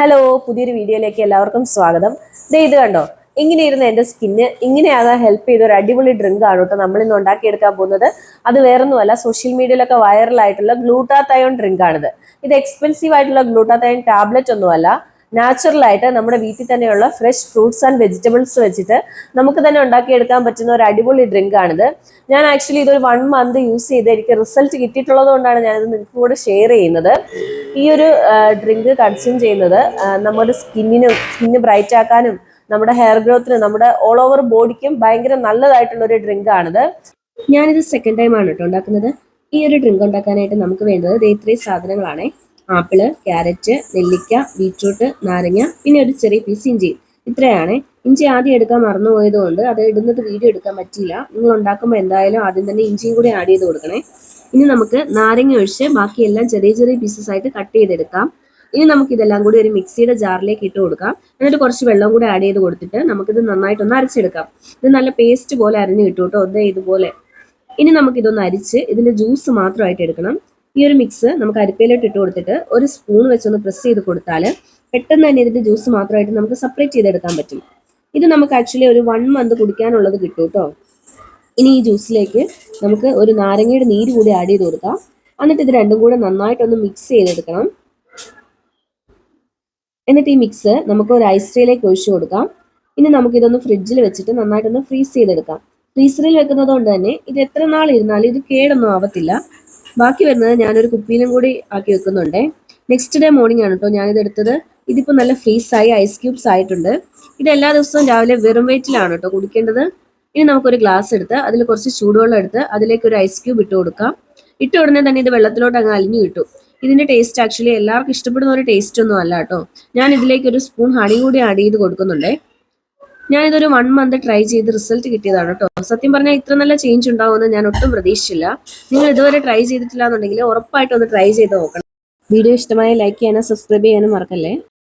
Hello പുതിയൊരു വീഡിയോയിലേക്ക് എല്ലാവർക്കും സ്വാഗതം. ദേ ഇത് കണ്ടോ? ഇങ്ങനെ ഇരുന്ന എന്റെ സ്കിന്ന് ഇങ്ങനെയാണ് ഹെൽപ്പ് ചെയ്ത ഒരു അടിപൊളി ഡ്രിങ്ക് ആണ് കേട്ടോ നമ്മൾ ഇന്ന് ഉണ്ടാക്കിയെടുക്കാൻ പോകുന്നത്. അത് വേറൊന്നുമല്ല സോഷ്യൽ മീഡിയയിലൊക്കെ വൈറലായിട്ടുള്ള ഗ്ലൂട്ടാത്തയോൺ ഡ്രിങ്ക് ആണിത്. ഇത് എക്സ്പെൻസീവ് ആയിട്ടുള്ള ഗ്ലൂട്ടാത്തയോൺ ടാബ്ലറ്റ് ഒന്നുമല്ല. നാച്ചുറൽ ആയിട്ട് നമ്മുടെ വീട്ടിൽ തന്നെയുള്ള ഫ്രഷ് ഫ്രൂട്ട്സ് ആൻഡ് വെജിറ്റബിൾസ് വെച്ചിട്ട് നമുക്ക് തന്നെ ഉണ്ടാക്കിയെടുക്കാൻ പറ്റുന്ന ഒരു അടിപൊളി ഡ്രിങ്ക് ആണിത്. ഞാൻ ആക്ച്വലി ഇതൊരു വൺ മന്ത് യൂസ് ചെയ്ത് എനിക്ക് റിസൾട്ട് കിട്ടിയിട്ടുള്ളത് കൊണ്ടാണ് ഞാനിത് നിങ്ങൾക്ക് കൂടെ ഷെയർ ചെയ്യുന്നത്. ഈ ഒരു ഡ്രിങ്ക് കൺസ്യൂം ചെയ്യുന്നത് നമ്മുടെ സ്കിന്നിനും സ്കിന്ന് ബ്രൈറ്റ് ആക്കാനും നമ്മുടെ ഹെയർ ഗ്രോത്തിനും നമ്മുടെ ഓൾ ഓവർ ബോഡിക്കും ഭയങ്കര നല്ലതായിട്ടുള്ള ഒരു ഡ്രിങ്ക് ആണിത്. ഞാനിത് സെക്കൻഡ് ടൈമാണ് കേട്ടോ ഉണ്ടാക്കുന്നത്. ഈ ഒരു ഡ്രിങ്ക് ഉണ്ടാക്കാനായിട്ട് നമുക്ക് വേണ്ടത് ദേ ഇത്രയും സാധനങ്ങളാണ്. ആപ്പിൾ ക്യാരറ്റ് നെല്ലിക്ക ബീറ്റ്റൂട്ട് നാരങ്ങ പിന്നെ ഒരു ചെറിയ പീസ് ഇഞ്ചി. ഇത്രയാണ്. ഇഞ്ചി ആദ്യം എടുക്കാൻ മറന്നുപോയതുകൊണ്ട് അത് ഇടുന്നത് വീഡിയോ എടുക്കാൻ പറ്റിയില്ല. നിങ്ങൾ ഉണ്ടാക്കുമ്പോൾ എന്തായാലും ആദ്യം തന്നെ ഇഞ്ചിയും കൂടി ആഡ് ചെയ്ത് കൊടുക്കണേ. ഇനി നമുക്ക് നാരങ്ങ ഒഴിച്ച് ബാക്കിയെല്ലാം ചെറിയ ചെറിയ പീസസ് ആയിട്ട് കട്ട് ചെയ്തെടുക്കാം. ഇനി നമുക്ക് ഇതെല്ലാം കൂടി ഒരു മിക്സിയുടെ ജാറിലേക്ക് ഇട്ട് കൊടുക്കാം. എന്നിട്ട് കുറച്ച് വെള്ളം കൂടി ആഡ് ചെയ്ത് കൊടുത്തിട്ട് നമുക്കിത് നന്നായിട്ടൊന്ന് അരച്ചെടുക്കാം. ഇത് നല്ല പേസ്റ്റ് പോലെ അരഞ്ഞു കിട്ടും കേട്ടോ. ഇതുപോലെ. ഇനി നമുക്കിതൊന്ന് അരിച്ച് ഇതിന്റെ ജ്യൂസ് മാത്രമായിട്ട് എടുക്കണം. ഈ ഒരു മിക്സ് നമുക്ക് അരിപ്പയിലോട്ട് ഇട്ട് കൊടുത്തിട്ട് ഒരു സ്പൂൺ വെച്ചൊന്ന് പ്രസ് ചെയ്ത് കൊടുത്താൽ പെട്ടെന്ന് തന്നെ ഇതിന്റെ ജ്യൂസ് മാത്രമായിട്ട് നമുക്ക് സെപ്പറേറ്റ് ചെയ്തെടുക്കാൻ പറ്റും. ഇത് നമുക്ക് ആക്ച്വലി ഒരു വൺ മന്ത് കുടിക്കാനുള്ളത് കിട്ടും കേട്ടോ ഇനി ഈ ജ്യൂസിലേക്ക് നമുക്ക് ഒരു നാരങ്ങയുടെ നീര് കൂടി ആഡ് ചെയ്ത് കൊടുക്കാം. എന്നിട്ട് ഇത് രണ്ടും കൂടെ നന്നായിട്ടൊന്ന് മിക്സ് ചെയ്തെടുക്കണം. എന്നിട്ട് ഈ മിക്സ് നമുക്ക് ഒരു ഐസ് ട്രേയിലേക്ക് ഒഴിച്ചു കൊടുക്കാം. ഇനി നമുക്ക് ഇതൊന്ന് ഫ്രിഡ്ജിൽ വെച്ചിട്ട് നന്നായിട്ടൊന്ന് ഫ്രീസ് ചെയ്തെടുക്കാം. ഫ്രീസറിൽ വെക്കുന്നത് കൊണ്ട് തന്നെ ഇത് എത്ര നാൾ ഇരുന്നാലും ഇത് കേടൊന്നും ആവത്തില്ല. ബാക്കി വരുന്നത് ഞാനൊരു കുപ്പിയിലും കൂടി ആക്കി വെക്കുന്നുണ്ട്. നെക്സ്റ്റ് ഡേ മോർണിംഗ് ആണ് കേട്ടോ ഞാനിത് എടുത്തത്. ഇതിപ്പോൾ നല്ല ഫ്രീസായി ഐസ് ക്യൂബ്സ് ആയിട്ടുണ്ട്. ഇത് എല്ലാ ദിവസവും രാവിലെ വെറും വെയിറ്റിലാണ് കേട്ടോ കുടിക്കേണ്ടത്. ഇനി നമുക്കൊരു ഗ്ലാസ് എടുത്ത് അതിൽ കുറച്ച് ചൂടുവെള്ളം എടുത്ത് അതിലേക്ക് ഒരു ഐസ് ക്യൂബ് ഇട്ട് കൊടുക്കാം. ഇട്ട ഉടനെ തന്നെ ഇത് വെള്ളത്തിലോട്ട് അങ്ങ് അലിഞ്ഞു കിട്ടും. ഇതിന്റെ ടേസ്റ്റ് ആക്ച്വലി എല്ലാവർക്കും ഇഷ്ടപ്പെടുന്ന ഒരു ടേസ്റ്റ് ഒന്നും അല്ല കേട്ടോ ഞാൻ ഇതിലേക്ക് ഒരു സ്പൂൺ ഹണി കൂടി ആഡ് ചെയ്ത് കൊടുക്കുന്നുണ്ടേ. ഞാനിതൊരു വൺ മന്ത് ട്രൈ ചെയ്ത് റിസൾട്ട് കിട്ടിയതാണ് കേട്ടോ സത്യം പറഞ്ഞാൽ ഇത്ര നല്ല ചേഞ്ച് ഉണ്ടാവുമെന്ന് ഞാൻ ഒട്ടും പ്രതീക്ഷിച്ചില്ല. നിങ്ങൾ ഇതുവരെ ട്രൈ ചെയ്തിട്ടില്ല എന്നുണ്ടെങ്കിൽ ഉറപ്പായിട്ടും ഒന്ന് ട്രൈ ചെയ്ത് നോക്കണം. വീഡിയോ ഇഷ്ടമായ ലൈക്ക് ചെയ്യാനും സബ്സ്ക്രൈബ് ചെയ്യാനും മറക്കല്ലേ?